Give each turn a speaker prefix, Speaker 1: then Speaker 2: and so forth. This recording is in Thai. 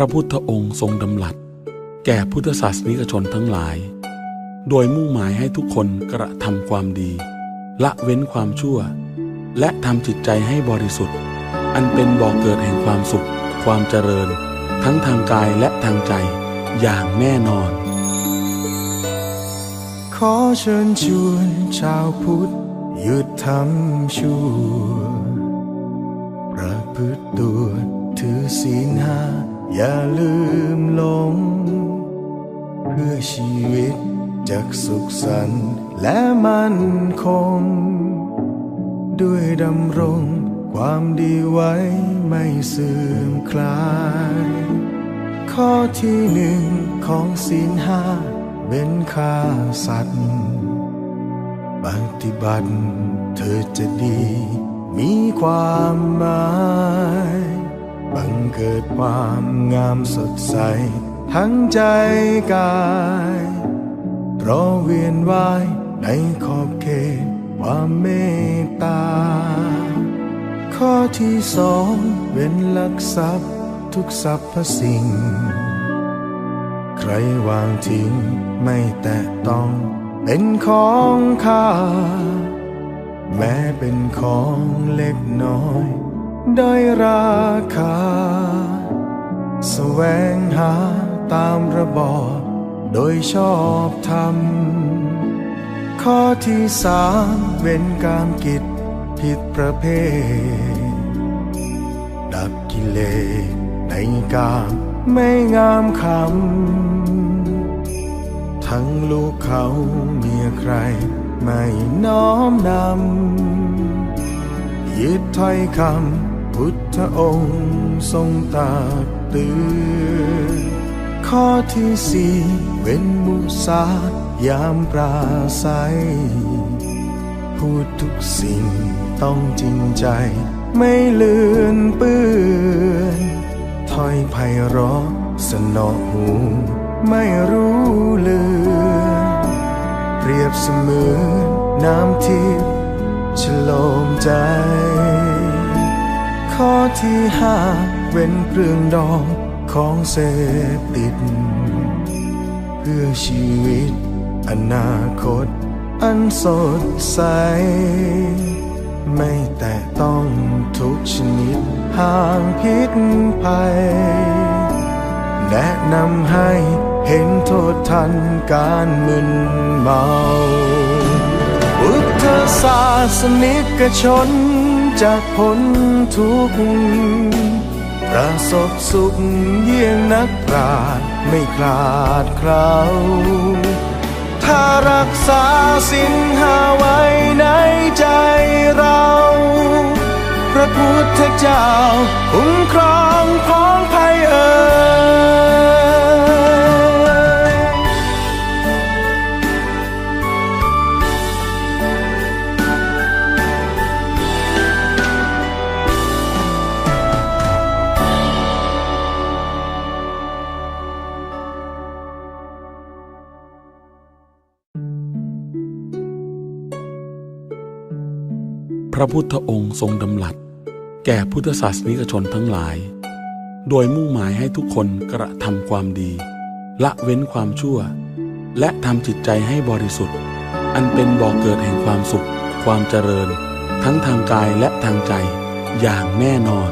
Speaker 1: ระพุทธองค์ทรงดำรัส แก่พุทธศาสนิกชนทั้งหลาย โดยมุ่งหมายให้ทุกคนกระทำความดี ละเว้นความชั่ว และทำจิตใจให้บริสุทธิ์ อันเป็นบ่อกเกิดแห่งความสุข ความเจริญ ทั้งทางกายและทางใจอย่างแน่นอน
Speaker 2: ขอเชิญชวนชาวพุทธหยุดทำชั่วประพฤติตัวถือศีลห้า อย่าลืมหลง เพื่อชีวิตจากสุขสันต์และมั่นคง ด้วยดำรงความดีไว้ไม่เสื่อมคลาย ข้อที่หนึ่งของศีลห้าเป็นฆ่าสัตว์ ปฏิบัติเธอจะดีมีความหมาย กิดความงามสดใส ทั้งใจกายเพราะเวียนว่ายในขอบเขตความเมตตา ข้อที่สองเป็นลักทรัพย์ทุกสรรพสิ่ง ใครวางทิ้งไม่แตะต้องเป็นของข้า แม้เป็นของเล็กน้อย ได้ราคาแสวงหาตามระบอบโดยชอบธรรม ข้อที่สามเป็นการกิจผิดประเภท ดับกิเลสในกามไม่งามคำ ทั้งลูกเขาเมียใครไม่น้อมนำยึดถ้อยคำ พุทธองค์ทรงตรักเตือนข้อที่สี่เว้นมุสายามปราศัย พูดทุกสิ่งต้องจริงใจ ไม่เลือนเปื้อนถ้อยไพเราะสนอหูไม่รู้เลือนเปรียบเสมือนน้ำทิพย์ฉลมใจ ข้อที่ห้าเว้นเครื่องดองของเสพติด เพื่อชีวิต อนาคต อันสดใส ไม่แต่ต้องทุกชนิดห่างพิษภัย แนะนำให้เห็นโทษทันการมึนเมาพุทธศาสนิกชน จากพ้นทุกข์ประสบสุขเยี่ยงนักปราชญ์ไม่คลาดเคล้าถ้ารักษาสินหาไว้ในใจเรา พระพุทธเจ้าคุ้มครอง
Speaker 1: ระพุทธองค์ทรงดำรัส แก่พุทธศาสนิกชนทั้งหลาย โดยมุ่งหมายให้ทุกคนกระทำความดี ละเว้นความชั่ว และทำจิตใจให้บริสุทธิ์ อันเป็นบ่อกเกิดแห่งความสุข ความเจริญ ทั้งทางกายและทางใจอย่างแน่นอน